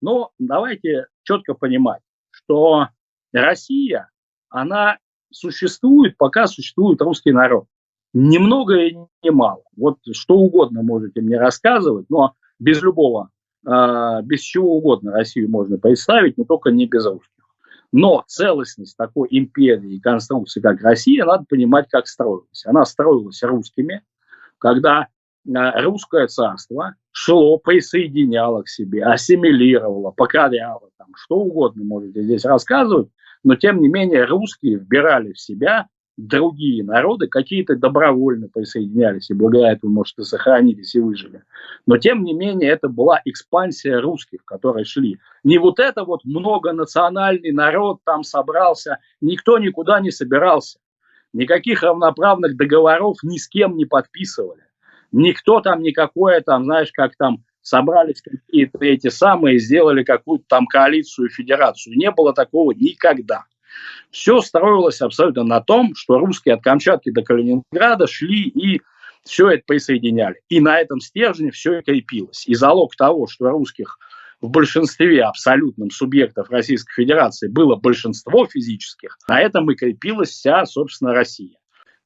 Но давайте четко понимать, что Россия, она существует, пока существует русский народ. Немного и не мало. Вот что угодно можете мне рассказывать, но без любого, э, без чего угодно Россию можно представить, но только не без русских. Но целостность такой империи и конструкции, как Россия, надо понимать, как строилась. Она строилась русскими, когда э, русское царство шло, присоединяло к себе, ассимилировало, покоряло, там, что угодно можете здесь рассказывать, но тем не менее русские вбирали в себя другие народы, какие-то добровольно присоединялись, и благодаря этому, может, и сохранились, и выжили. Но, тем не менее, это была экспансия русских, которые шли. Не вот это вот многонациональный народ там собрался, никто никуда не собирался. Никаких равноправных договоров ни с кем не подписывали. Никто там никакое там, знаешь, как там собрались какие-то эти самые, сделали какую-то там коалицию, федерацию. Не было такого никогда. Все строилось абсолютно на том, что русские от Камчатки до Калининграда шли и все это присоединяли. И на этом стержне все и крепилось. И залог того, что русских в большинстве абсолютном субъектов Российской Федерации было большинство физических, на этом и крепилась вся, собственно, Россия.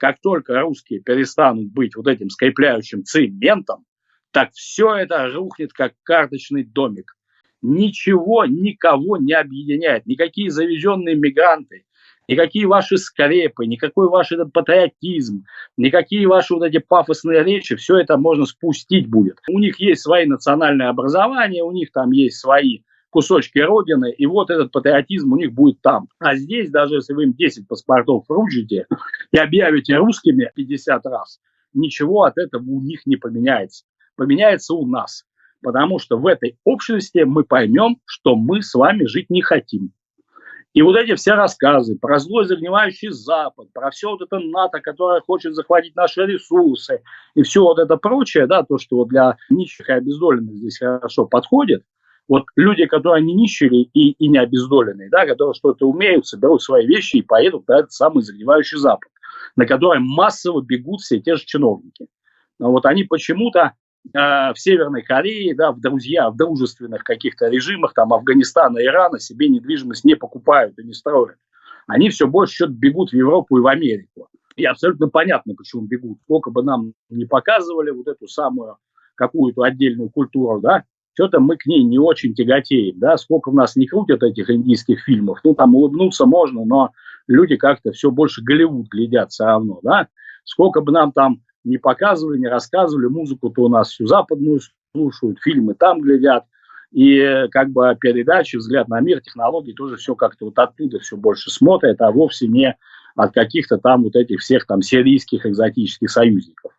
Как только русские перестанут быть вот этим скрепляющим цементом, так все это рухнет, как карточный домик ничего никого не объединяет. Никакие завезенные мигранты, никакие ваши скрепы, никакой ваш этот патриотизм, никакие ваши вот эти пафосные речи, все это можно спустить будет. У них есть свои национальные образования, у них там есть свои кусочки родины, и вот этот патриотизм у них будет там. А здесь, даже если вы им 10 паспортов вручите и объявите русскими 50 раз, ничего от этого у них не поменяется. Поменяется у нас потому что в этой общности мы поймем, что мы с вами жить не хотим. И вот эти все рассказы про злой загнивающий Запад, про все вот это НАТО, которое хочет захватить наши ресурсы и все вот это прочее, да, то, что вот для нищих и обездоленных здесь хорошо подходит, вот люди, которые не нищие и, и не обездоленные, да, которые что-то умеют, соберут свои вещи и поедут на этот самый загнивающий Запад, на который массово бегут все те же чиновники. Но вот они почему-то Э, в Северной Корее, да, в друзья, в дружественных каких-то режимах, там, Афганистана, Ирана себе недвижимость не покупают и не строят. Они все больше что-то бегут в Европу и в Америку. И абсолютно понятно, почему бегут. Сколько бы нам не показывали вот эту самую какую-то отдельную культуру, да, что-то мы к ней не очень тяготеем, да, сколько в нас не крутят этих индийских фильмов, ну, там улыбнуться можно, но люди как-то все больше Голливуд глядят все равно, да, сколько бы нам там не показывали, не рассказывали. Музыку-то у нас всю западную слушают, фильмы там глядят. И как бы передачи, взгляд на мир, технологии тоже все как-то вот оттуда все больше смотрят, а вовсе не от каких-то там вот этих всех там сирийских экзотических союзников.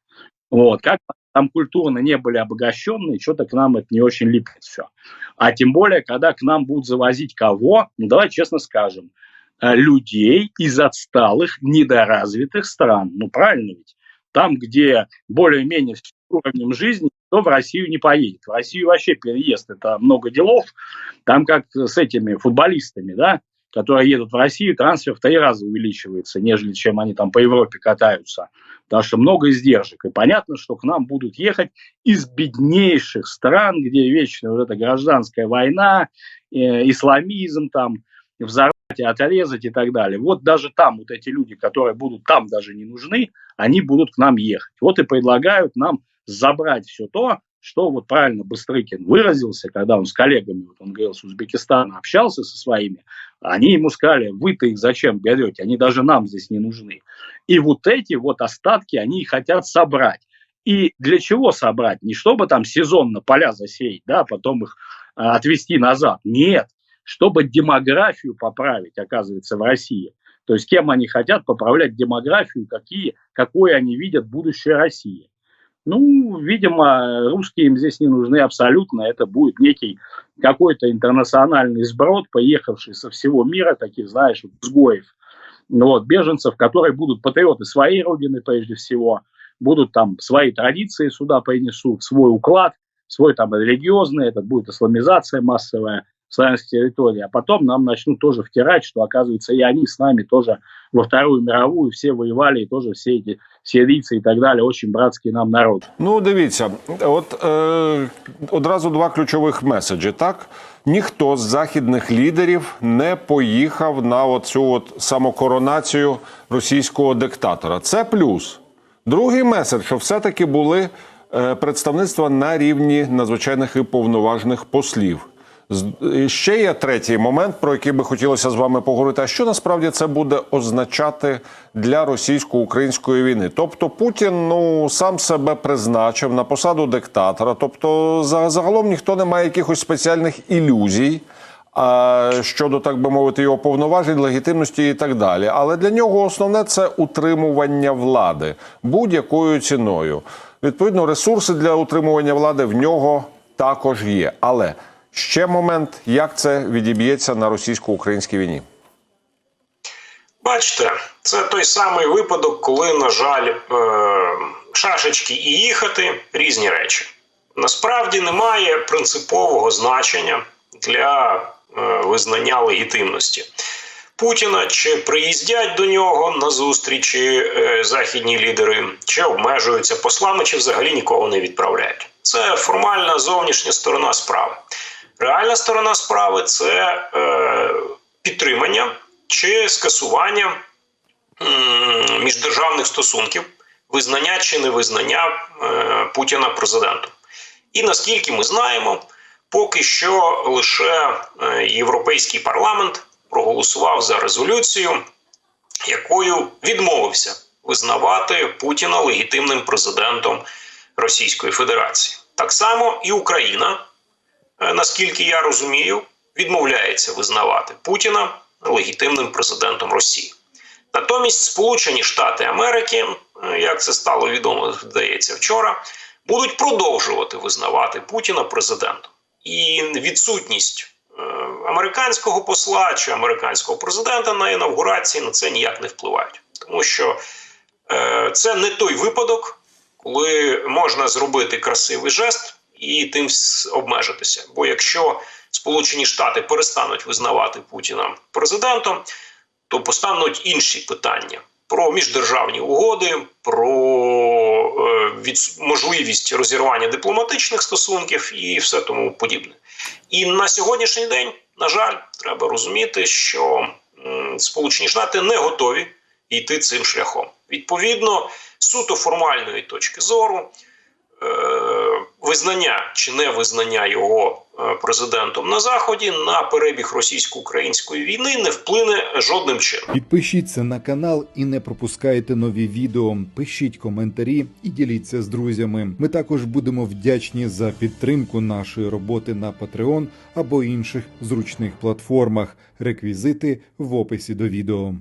Вот, как там культурно не были обогащенные, что-то к нам это не очень липнет все. А тем более, когда к нам будут завозить кого, ну давай честно скажем, э, людей из отсталых, недоразвитых стран. Ну правильно ведь? там, где более-менее с уровнем жизни, то в Россию не поедет. В Россию вообще переезд – это много делов. Там как с этими футболистами, да, которые едут в Россию, трансфер в три раза увеличивается, нежели чем они там по Европе катаются. Потому что много издержек. И понятно, что к нам будут ехать из беднейших стран, где вечно вот эта гражданская война, э, исламизм, там, взорвать, отрезать и так далее. Вот даже там вот эти люди, которые будут там даже не нужны, они будут к нам ехать. Вот и предлагают нам забрать все то, что вот правильно Быстрыкин выразился, когда он с коллегами, вот он говорил, с Узбекистана общался со своими, они ему сказали, вы-то их зачем берете, они даже нам здесь не нужны. И вот эти вот остатки они хотят собрать. И для чего собрать? Не чтобы там сезонно поля засеять, да, потом их а, отвести назад. Нет, чтобы демографию поправить, оказывается, в России. То есть кем они хотят поправлять демографию, какие, какое они видят будущее России. Ну, видимо, русские им здесь не нужны абсолютно. Это будет некий какой-то интернациональный сброд, поехавший со всего мира, таких, знаешь, сгоев, вот, беженцев, которые будут патриоты своей родины прежде всего, будут там свои традиции сюда принесут, свой уклад, свой там религиозный, это будет исламизация массовая, славянских территорий, а потом нам начнут тоже втирать, что, оказывается, и они с нами тоже во Вторую мировую все воевали, и тоже все эти сирийцы и так далее, очень братский нам народ. Ну, дивіться, от е, одразу два ключових меседжі. Так, ніхто з західних лідерів не поїхав на цю от самокоронацію російського диктатора. Це плюс. Другий меседж, що все-таки були е, представництва на рівні надзвичайних і повноважних послів. Ще є третій момент, про який би хотілося з вами поговорити. А що насправді це буде означати для російсько-української війни? Тобто Путін ну сам себе призначив на посаду диктатора. Тобто, за- загалом ніхто не має якихось спеціальних ілюзій. Щодо так би мовити, його повноважень, легітимності і так далі. Але для нього основне це утримування влади будь-якою ціною. Відповідно, ресурси для утримування влади в нього також є. Але ще момент, як це відіб'ється на російсько-українській війні. Бачите, це той самий випадок, коли, на жаль, е, шашечки і їхати різні речі. Насправді немає принципового значення для е, визнання легітимності Путіна, чи приїздять до нього на зустрічі е, західні лідери, чи обмежуються послами, чи взагалі нікого не відправляють. Це формальна зовнішня сторона справи. Реальна сторона справи це е, підтримання чи скасування м, міждержавних стосунків, визнання чи невизнання е, Путіна президентом. І наскільки ми знаємо, поки що лише е, Європейський парламент проголосував за резолюцію, якою відмовився визнавати Путіна легітимним президентом Російської Федерації. Так само і Україна, е, наскільки я розумію, відмовляється визнавати Путіна легітимним президентом Росії. Натомість Сполучені Штати Америки, е, як це стало відомо, здається, вчора, будуть продовжувати визнавати Путіна президентом. І відсутність е, американського посла чи американського президента на інавгурації на це ніяк не впливають, тому що е, це не той випадок, коли можна зробити красивий жест і тим обмежитися. Бо якщо Сполучені Штати перестануть визнавати Путіна президентом, то постануть інші питання про міждержавні угоди, про е, від, можливість розірвання дипломатичних стосунків і все тому подібне. І на сьогоднішній день, на жаль, треба розуміти, що Сполучені Штати не готові йти цим шляхом. Відповідно, суто формальної точки зору, визнання чи не визнання його е, президентом на заході на перебіг російсько-української війни не вплине жодним чином. Підпишіться на канал і не пропускайте нові відео. Пишіть коментарі і діліться з друзями. Ми також будемо вдячні за підтримку нашої роботи на Patreon або інших зручних платформах. Реквізити в описі до відео.